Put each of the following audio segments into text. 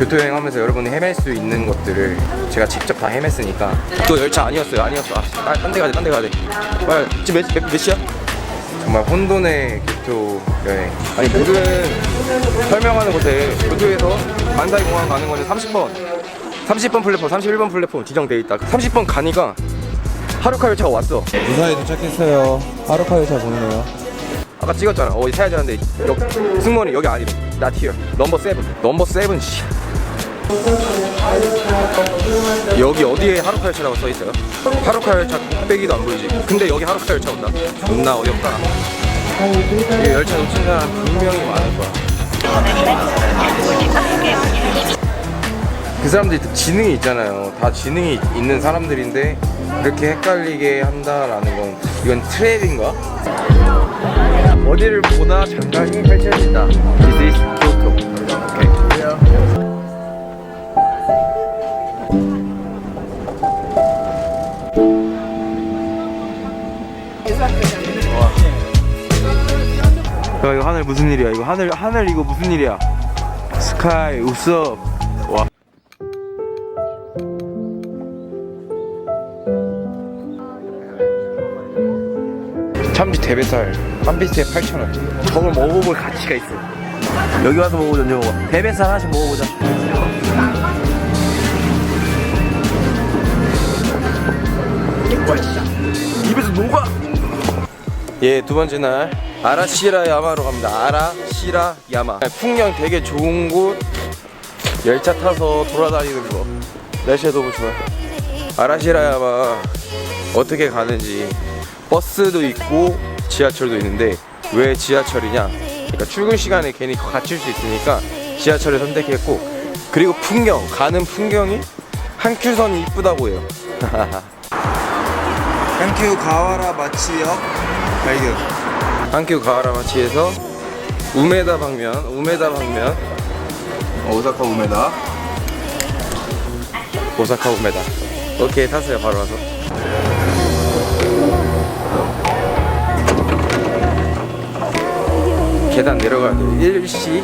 교토 여행 하면서 여러분이 헤맬 수 있는 것들을 제가 직접 다 헤맸으니까. 또 열차 아니었어요. 아니었어. 아, 딴데 가야 돼딴 데 가야 돼. 빨리 지금 몇, 몇, 몇 시야? 정말 혼돈의 교토 여행. 아니 모든 설명하는 곳에 교토에서 반사이 공항 가는 거는 30번. 30번 플랫폼 31번 플랫폼 지정돼 있다. 30번 가니까 하루카 열차가 왔어. 무사히 도착했어요. 하루카 열차 보이네요. 아까 찍었잖아. 어 사야 되는데 승무원이 여기 아니래. Not here. 넘버 세븐 넘버 세븐 씨 여기 어디에 하루카 열차라고 써 있어요? 하루카 열차 빼기도 안 보이지 근데 여기 하루카 열차 온다 존나 어이없다 이 열차 놓친 사람 분명히 많을 거야 그 사람들이 다 지능이 있잖아요 다 지능이 있는 사람들인데 그렇게 헷갈리게 한다라는 건 이건 트랩인가? 어디를 보나 장관이 펼쳐진다. This is Kyoto. Okay. 야 이거 하늘 무슨 일이야? 이거 하늘 하늘 이거 무슨 일이야? 스카이 우섭 와. 참치 대뱃살. 한 피스에 8,000원. 저걸 먹어볼 가치가 있어. 여기 와서 먹어보자 언제 먹어 대뱃살 하나씩 먹어보자. 맛있다 입에서 녹아 예 두 번째 날. 아라시라 야마로 갑니다. 아라시라 야마. 풍경 되게 좋은 곳. 열차 타서 돌아다니는 거. 날씨가 너무 좋아요. 아라시라 야마 어떻게 가는지. 버스도 있고 지하철도 있는데 왜 지하철이냐? 그러니까 출근 시간에 괜히 갇힐 수 있으니까 지하철을 선택했고 그리고 풍경 가는 풍경이 한 큐선이 이쁘다고 해요. 한큐 가와라 마치역 발견. 한큐 가와라마치에서 우메다 방면, 우메다 방면, 오사카 우메다. 오사카 우메다. 오케이 탔어요 바로 와서. 계단 내려가야 돼. 1시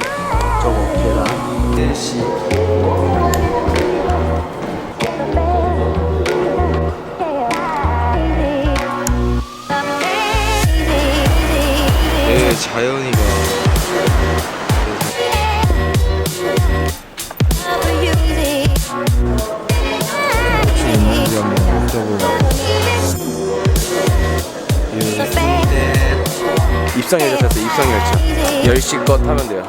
저거 계단 1시 네, 자연이가 있는지 한번 훑어보려고. 입성 열차 탔어. 입성 열차. 10시 거 타면 돼요.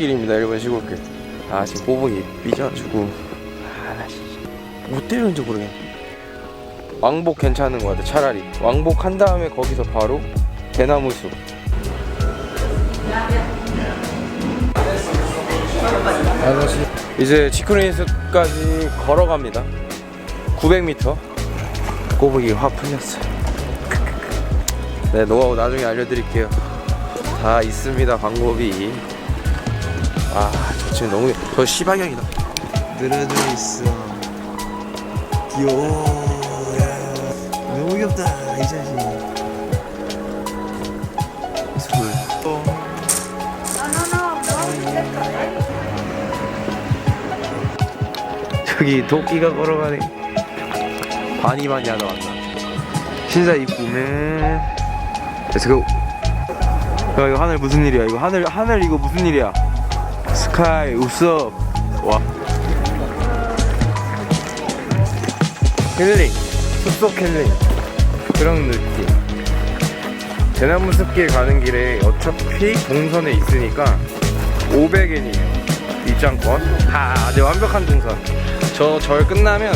시골길입니다. 일본 시골길. 아 지금 꼬북이 삐져가지고 아나 진짜 못 때리는지 모르겠네. 왕복 괜찮은 것 같아. 차라리 왕복 한 다음에 거기서 바로 대나무 숲. 아저씨. 이제 치쿠린스까지 걸어갑니다. 900m. 꼬북이 화 풀렸어요. 네, 노하우 나중에 알려드릴게요. 다 있습니다, 방법이. 아, 저 지금 너무, 저 시방향이다. 늘어져 있어. 귀여워. 야. 너무 귀엽다 이 자식. 손. 저기 도끼가 걸어가네. 바니 바니 하다 왔나. 신사 입구면. 렛츠고. 야 이거 하늘 무슨 일이야? 이거 하늘 하늘 이거 무슨 일이야? 스카이 우섭. 와. 힐링. 숲속 힐링. 그런 느낌. 대나무 숲길 가는 길에 어차피 동선에 있으니까 500엔이에요. 입장권. 아, 아주 완벽한 동선. 저 절 끝나면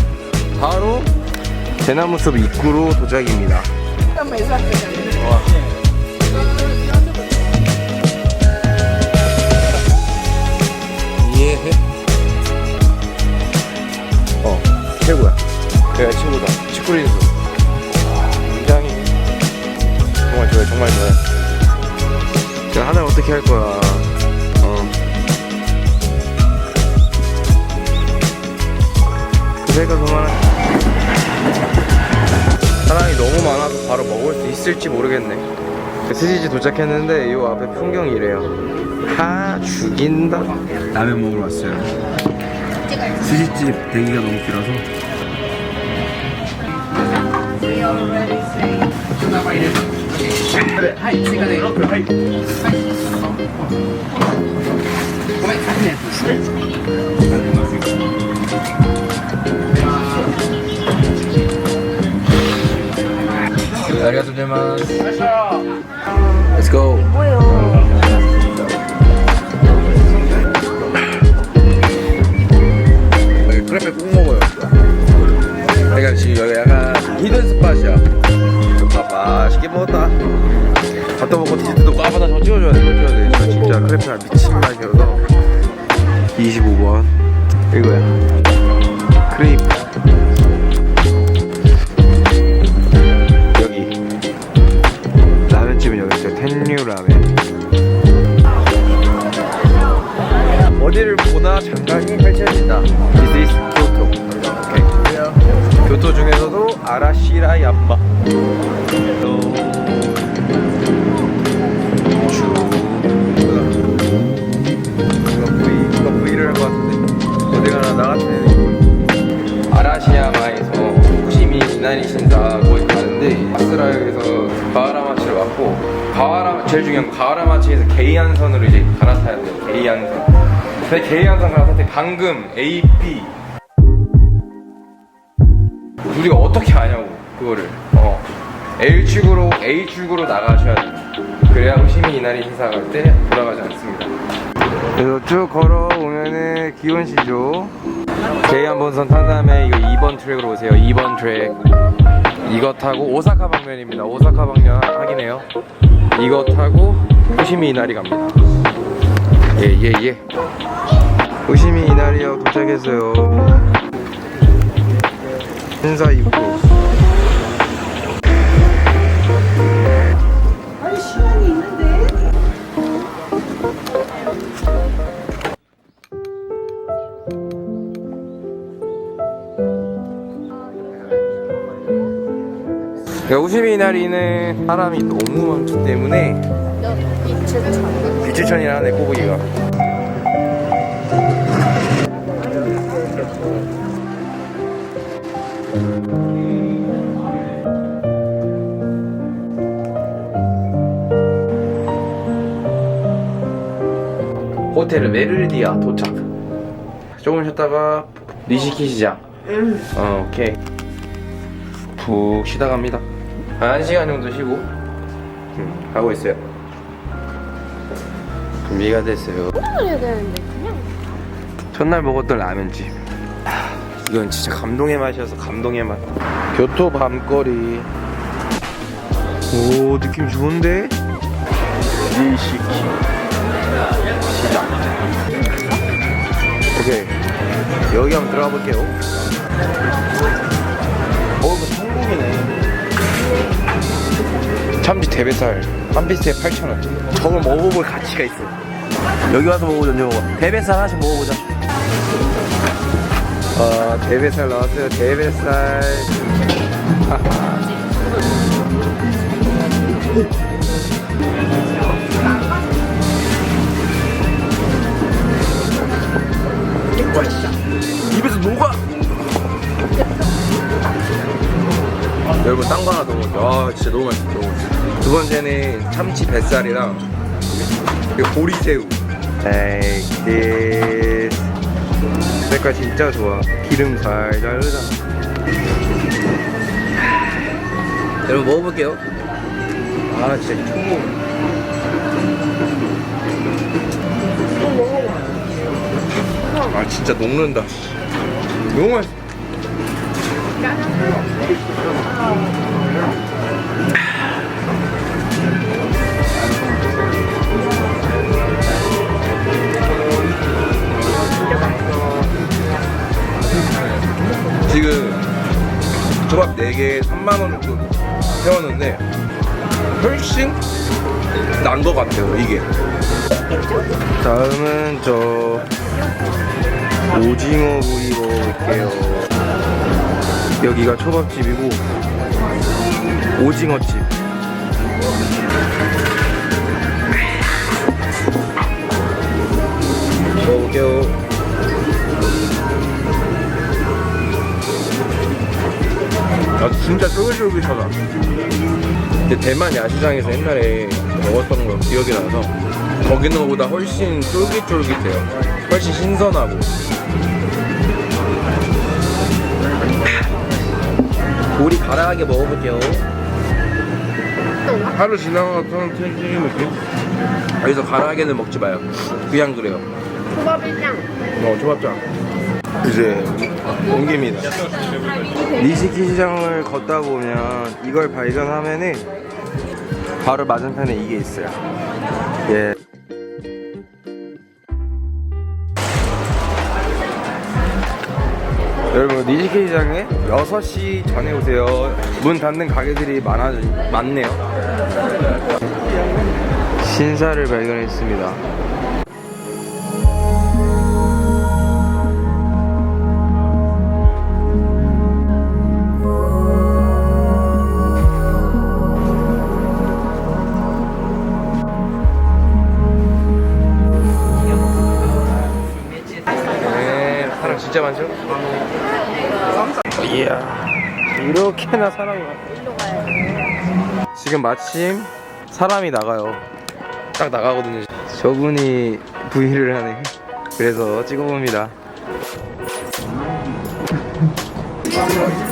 바로 대나무 숲 입구로 도착입니다. 와. 이해해? 어 최고야. 내가 친구다. 치쿠리즈 아, 굉장히 정말 좋아해 정말 좋아해. 제가 하나 어떻게 할 거야? 어. 그러니까 정말 사랑이 너무 많아서 바로 먹을 수 있을지 모르겠네. 스시지 도착했는데 이 앞에 풍경이 이래요 하 죽인다 라면 먹으러 왔어요. 스시집 대기가 너무 길어서. 아리가토 고 자이마스 Let's go 근데 게이안선 갈아탈 때 방금 A, B 우리가 어떻게 아냐고 그거를. 어. L축으로 A축으로 나가셔야 돼요. 그래야 후시미 이나리 신사 갈때 돌아가지 않습니다. 그래서 쭉 걸어오면은 기원시죠 제이한본선 탄 다음에 이거 2번 트랙으로 오세요. 2번 트랙. 이거 타고 오사카 방면입니다. 오사카 방면 확인해요. 이거 타고 후시미 이나리 갑니다 예예예. 후시미 이나리역 도착했어요. 신사 입구 아니 시간이 있는데? 그러니까 후시미 이나리는 사람이 너무 많기 때문에 이칠천이라는 애 꼬부기가. 호텔 메르디아 도착. 조금 쉬었다가 니시키 시장. 어 오케이. 푹 쉬다 갑니다. 한 시간 정도 쉬고 음, 하고 있어요 준비가 됐어요. 해야 되는데 그냥? 첫날 먹었던 라면집. 하, 이건 진짜 감동의 맛이어서 감동의 맛. 교토 밤거리. 오 느낌 좋은데? 니시키 시장. 오케이. 여기 한번 들어가 볼게요. 어 이거 천국이네. 참치 대베살. 한 피스에 8,000원. 저걸 먹어볼 가치가 있어 여기 와서 먹어보자 저거 대베살 하나씩 먹어보자. 아 대베살 나왔어요. 진짜 입에서 녹아! 여러분 딴거 하나 더 먹을게요. 아 진짜 너무 맛있어. 너무 맛있어 두 번째는 참치 뱃살이랑 그리고 보리새우 Take this 색깔 진짜 좋아. 기름 살잘 흐르잖아. 여러분 먹어볼게요. 아 진짜 이 천국 아 진짜 녹는다. 너무 맛있어 지금 조밥 4개에 3만원 정도 세웠는데 훨씬 난 것 같아요 이게. 다음은 저 오징어 구이 먹어볼게요. 여기가 초밥집이고 오징어집. 먹어볼게요 아 진짜 쫄깃쫄깃하다. 근데 대만 야시장에서 옛날에 먹었던 거 기억이 나서 거기는 거보다 훨씬 쫄깃쫄깃해요. 훨씬 신선하고. 우리 가라하게 먹어볼게요. 하루 지나가던 튀김 느낌? 여기서 가라하게는 먹지 마요. 그냥 그래요. 초밥이랑. 어 초밥장. 이제 옮깁니다. 니시키 시장을 걷다 보면 이걸 발견하면은 바로 맞은편에 이게 있어요. 예. 여러분 니시키 시장에 6시 전에 오세요. 문 닫는 가게들이 많아, 많네요. 신사를 발견했습니다 진짜 많죠? 이야, 이렇게나 사람이 많아. 지금 마침 사람이 나가요. 딱 나가거든요. 저분이 부위를 하네. 그래서 찍어봅니다.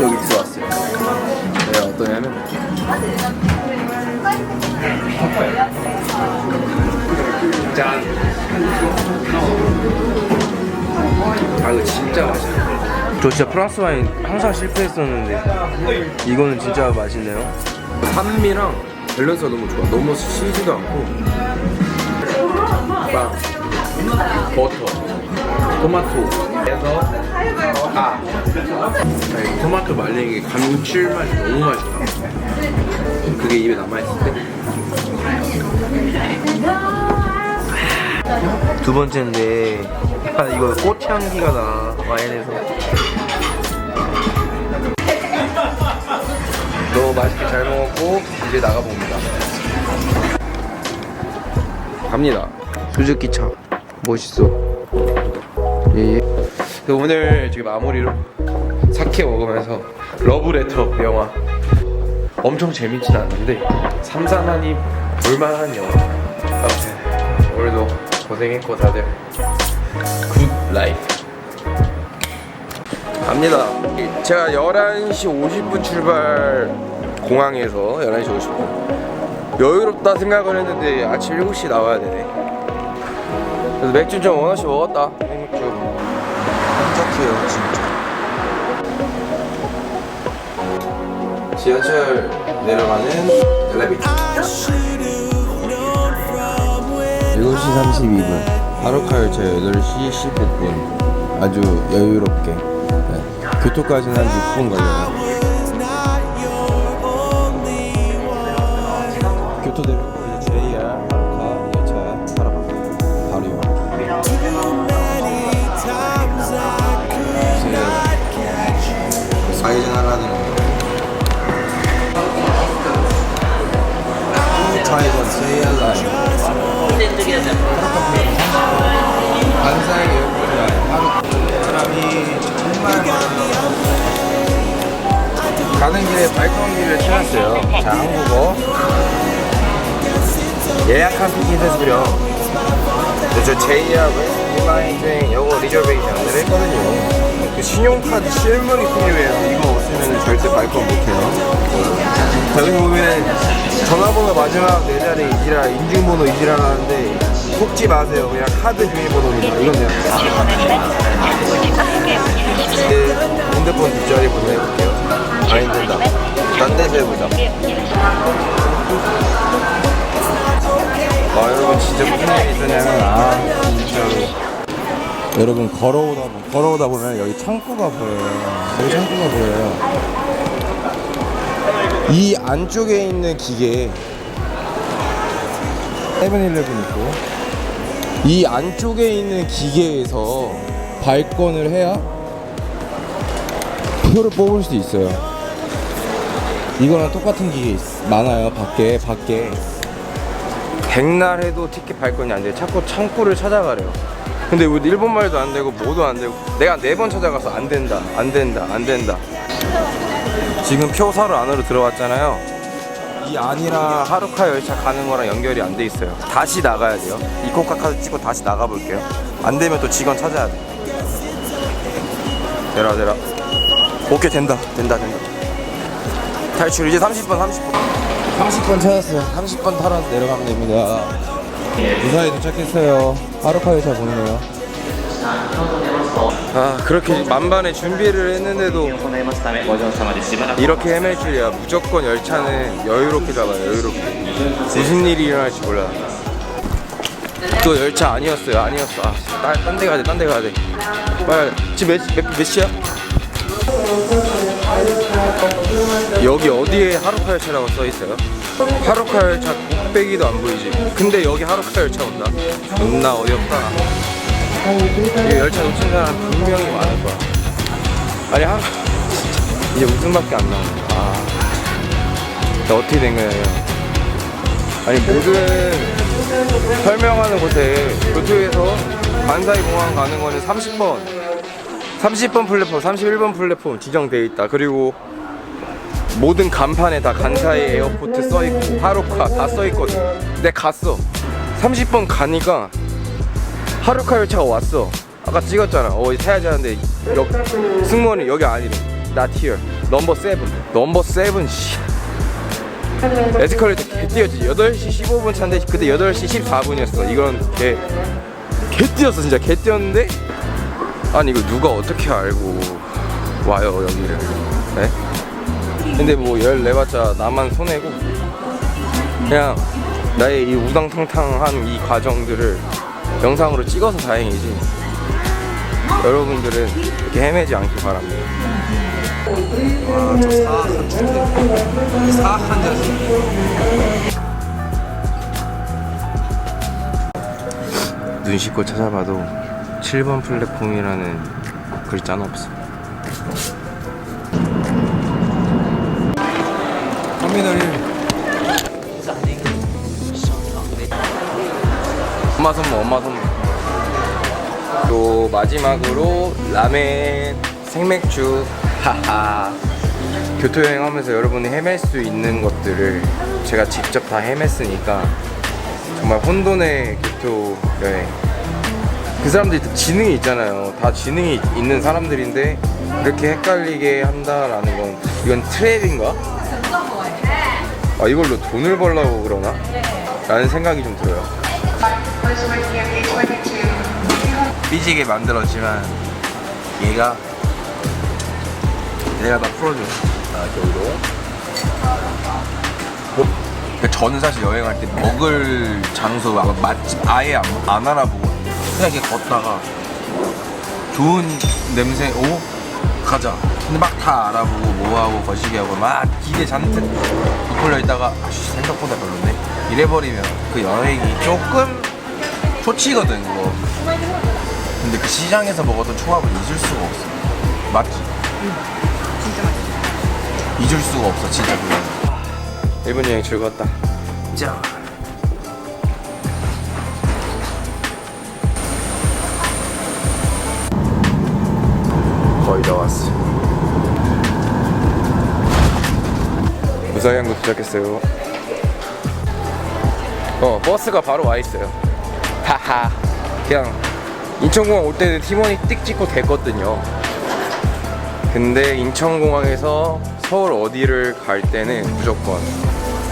여기 들어왔어요. 네, 어떠냐면. 짠! 아 이거 진짜 맛있어 저 진짜 프랑스 와인 항상 실패했었는데 이거는 진짜 맛있네요. 산미랑 밸런스가 너무 좋아. 너무 시지도 않고. 빵 버터 토마토. 그래서 아 아니, 토마토 말린 게 감칠맛이 너무 맛있다. 그게 입에 남아있을 때 두 번째인데 약간 이거 꽃향기가 나 와인에서. 너무 맛있게 잘 먹었고 이제 나가봅니다. 갑니다. 수즈키 차. 멋있어. 예. 그 오늘 지금 마무리로 사케 먹으면서 러브레터 영화. 엄청 재밌진 않는데 삼삼하니 볼만한 영화. 아무튼 오늘도 고생했고 다들. 굿 라이프 갑니다. 제가 11시 50분 출발 공항에서 11시 50분. 여유롭다 생각을 했는데 아침 7시 나와야 되네. 그래서 맥주 좀 원어씩 먹었다. 맥주. 한적해요 진짜. 지하철 내려가는 엘리베이터. 7시 32분. 하루카 열차 8시 15분. 아주 여유롭게. 네. 교토까지는 한 6분 걸려요. 바로 요 사이즈 하라는 JR 라인 반사의 하루 사람이 정말 가는 길에 발권기를 찾았어요. 자 한국어. 예약한 티켓을 수령 저 웨스 중 영어 리저베이션을 했거든요. 그 신용카드 실물이 필요해서 이거 없으면 절대 발권 못해요. 자, 여기 보면 전화번호 마지막 네 자리 이지라 인증번호 이지라라는데 속지 마세요. 그냥 카드 비밀번호입니다. 이건 그냥 네, 핸드폰 뒷자리 여러분 걸어오다 보- 걸어오다 보면 여기 창고가 보여요. 여기 창고가 보여요. 이 안쪽에 있는 기계 세븐일레븐 있고 이 안쪽에 있는 기계에서 발권을 해야 표를 뽑을 수 있어요. 이거랑 똑같은 기계 있- 많아요. 밖에 밖에 백날 해도 티켓 발권이 안 돼. 자꾸 창구를 찾아가래요. 근데 우리 일본 말도 안 되고 뭐도 안 되고 내가 네 번 찾아가서 안 된다, 안 된다, 안 된다. 지금 표 사러 안으로 들어왔잖아요. 이 안이랑 하루카 열차 가는 거랑 연결이 안 돼 있어요. 다시 나가야 돼요. 이코카 카드 찍고 다시 나가 볼게요. 안 되면 또 직원 찾아야 돼. 되라 되라. 오케이 된다 된다 된다. 탈출 이제 30분 30분. 30분 찾았어요. 30분 타러 내려가면 됩니다. 무사히 도착했어요. 하루카이 잘 보내요. 아 그렇게 만반의 준비를 했는데도 이렇게 헤맬 줄이야. 무조건 열차는 여유롭게 잡아요. 여유롭게. 무슨 일이 일어날지 몰라. 또 열차 아니었어요. 아니었어. 아, 딴데 가야 돼. 딴 데 가야 돼. 빨리. 지금 몇, 몇, 몇 시야? 여기 어디에 하루카 열차라고 써 있어요? 하루카 열차 꼭대기도 안 보이지. 근데 여기 하루카 열차 온다. 존나 어이없다. 이 열차 놓친 사람 분명히 많을 거야. 아니 하 이제 웃음밖에 안 나오네. 아, 자, 어떻게 된 거예요? 아니 모든 설명하는 곳에 교토에서 관사이 공항 가는 거는 30번, 30번 플랫폼, 31번 플랫폼 지정돼 있다. 그리고 모든 간판에 다 간사이 에어포트 써 있고 하루카 다 써 있거든. 근데 갔어. 30번 가니까 하루카 열차가 왔어. 아까 찍었잖아. 어, 타야지 하는데 여, 승무원이 여기 아니래. Not here. 넘버 7. 넘버 7. 씨. 에스컬레이터 개 뛰었지. 8시 15분 차인데 그때 8시 14분이었어. 이건 개, 개 뛰었어. 진짜 개 뛰었는데 아니 이거 누가 어떻게 알고 와요 여기를. 네? 근데 뭐 14봤자 나만 손해고. 그냥 나의 이 우당탕탕한 이 과정들을 영상으로 찍어서 다행이지. 여러분들은 이렇게 헤매지 않길 바랍니다. 와저 사악한 주택 사악한 자식 눈 씻고 찾아봐도 7번 플랫폼이라는 글자는 없어 1 엄마 선물 엄마 선물. 또 마지막으로 라멘 생맥주. 하하. 교토 여행 하면서 여러분이 헤맬 수 있는 것들을 제가 직접 다 헤맸으니까 정말 혼돈의 교토 여행. 그 사람들이 다 지능이 있잖아요. 다 지능이 있는 사람들인데 이렇게 헷갈리게 한다라는 건 이건 트랩인가? 아 이걸로 돈을 벌려고 그러나? 라는 생각이 좀 들어요. 삐지게 만들었지만 얘가 얘가 다 풀어줘. 아 여기로 뭐, 그러니까 저는 사실 여행할 때 먹을 장소 막 맛집 아예 안, 안 알아보거든요 그냥 이렇게 걷다가 좋은 냄새 오 가자 근데 막 다 알아보고 뭐하고 거시기하고 막 기대 잔뜩 부풀려 있다가 아씨 생각보다 별로네. 이래버리면 그 여행이 조금 초치거든 그거. 근데 그 시장에서 먹었던 초밥을 잊을 수가 없어. 맞지? 진짜 맛있어. 잊을 수가 없어 진짜 그거. 일본 여행 즐거웠다. 자. 거의 다 왔어 항구 도착했어요. 어 버스가 바로 와 있어요. 하하. 그냥 인천공항 올 때는 팀원이 띡 찍고 됐거든요. 근데 인천공항에서 서울 어디를 갈 때는 무조건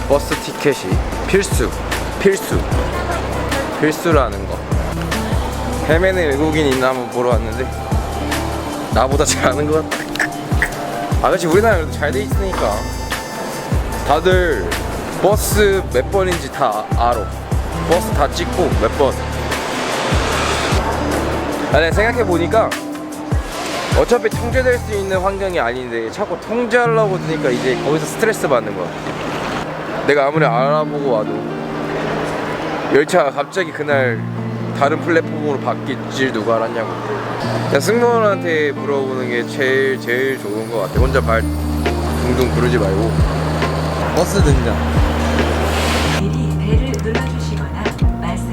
버스 티켓이 필수 필수 필수라는 거. 헤매는 외국인 있나 한번 보러 왔는데 나보다 잘하는 것 같다 아 그렇지 우리나라도 잘 돼 있으니까 다들 버스 몇 번인지 다 알아. 버스 다 찍고 몇 번. 아, 네, 생각해 보니까 어차피 통제될 수 있는 환경이 아닌데 자꾸 통제하려고 드니까 이제 거기서 스트레스 받는 거야. 내가 아무리 알아보고 와도. 열차가 갑자기 그날 다른 플랫폼으로 바뀔 줄 누가 알았냐고. 그냥 승무원한테 물어보는 게 제일 제일 좋은 것 같아. 혼자 발 둥둥 구르지 말고 버스 등장 미리 배를 눌러주시거나 말씀.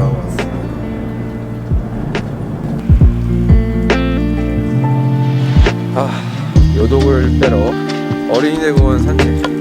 아 요독을 빼러 어린이 대공원 산책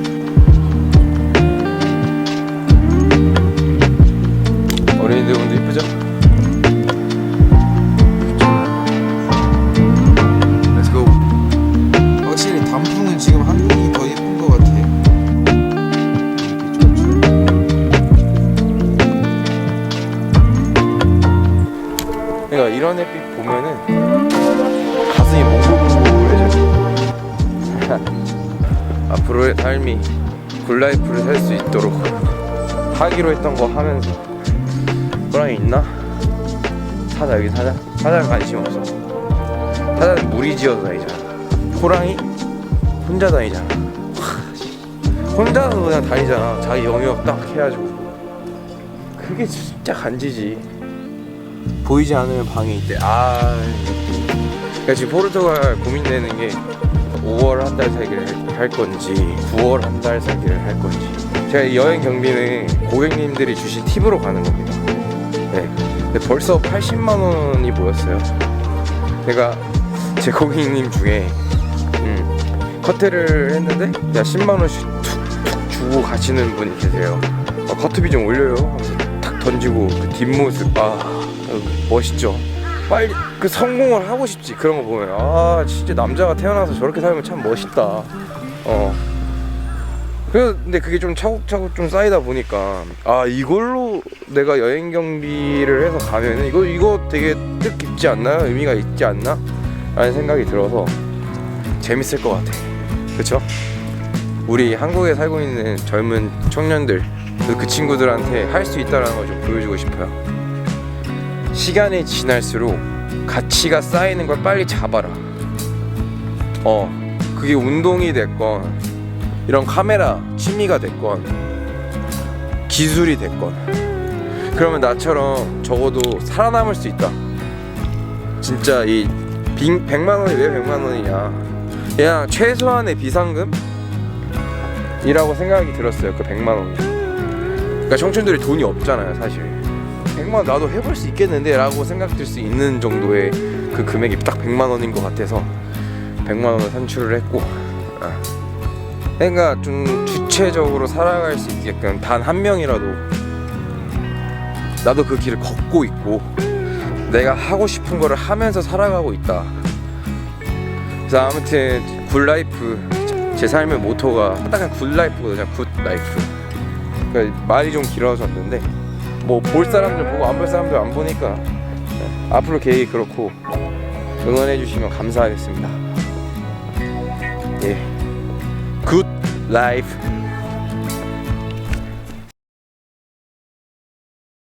하기로 했던 거 하면서. 호랑이 있나? 사자 여기 사자? 사자는 관심 없어. 사자는 무리지어서 다니잖아. 호랑이? 혼자 다니잖아. 혼자서 그냥 다니잖아. 자기 영역 딱 해가지고. 그게 진짜 간지지. 보이지 않으면 방해 있대. 아 그러니까 지금 포르투갈 고민되는 게 5월 한 달 살기를 할 건지 9월 한 달 살기를 할 건지 제가 이 여행 경비는 고객님들이 주신 팁으로 가는 겁니다. 네. 근데 벌써 80만 원이 모였어요. 제가 제 고객님 중에 음, 커트를 했는데 그냥 10만 원씩 툭툭 주고 가시는 분이 계세요. 어, 커트비 좀 올려요. 탁 던지고 그 뒷모습. 아 어, 멋있죠? 빨리 그 성공을 하고 싶지 그런 거 보면. 아 진짜 남자가 태어나서 저렇게 살면 참 멋있다. 어 그래서 근데 그게 좀 차곡차곡 좀 쌓이다 보니까 아 이걸로 내가 여행 경비를 해서 가면은 이거 이거 되게 뜻 깊지 않나? 의미가 있지 않나? 라는 생각이 들어서 재밌을 것 같아. 그쵸? 우리 한국에 살고 있는 젊은 청년들 그, 그 친구들한테 할 수 있다라는 걸 좀 보여주고 싶어요. 시간이 지날수록 가치가 쌓이는 걸 빨리 잡아라. 어, 그게 운동이 됐건, 이런 카메라 취미가 됐건, 기술이 됐건, 그러면 나처럼 적어도 살아남을 수 있다. 진짜 이 빙, 100만 원이 왜 100만 원이냐. 그냥 최소한의 비상금? 이라고 생각이 들었어요. 그 100만 원. 그러니까 청춘들이 돈이 없잖아요, 사실. 100만 원 나도 해볼 수 있겠는데 라고 생각될 수 있는 정도의 그 금액이 딱 100만 원인 것 같아서 100만 원을 산출을 했고 아. 그러니까 좀 주체적으로 살아갈 수 있게끔 단 한 명이라도 나도 그 길을 걷고 있고 내가 하고 싶은 거를 하면서 살아가고 있다. 그래서 아무튼 굿라이프 제 삶의 모토가 딱 그냥 굿라이프거든요. 굿라이프. 그러니까 말이 좀 길어졌는데 뭐 볼 사람들 보고 안 볼 사람들 안 보니까 네, 앞으로 계획이 그렇고 응원해 주시면 감사하겠습니다. 예. 굿 라이프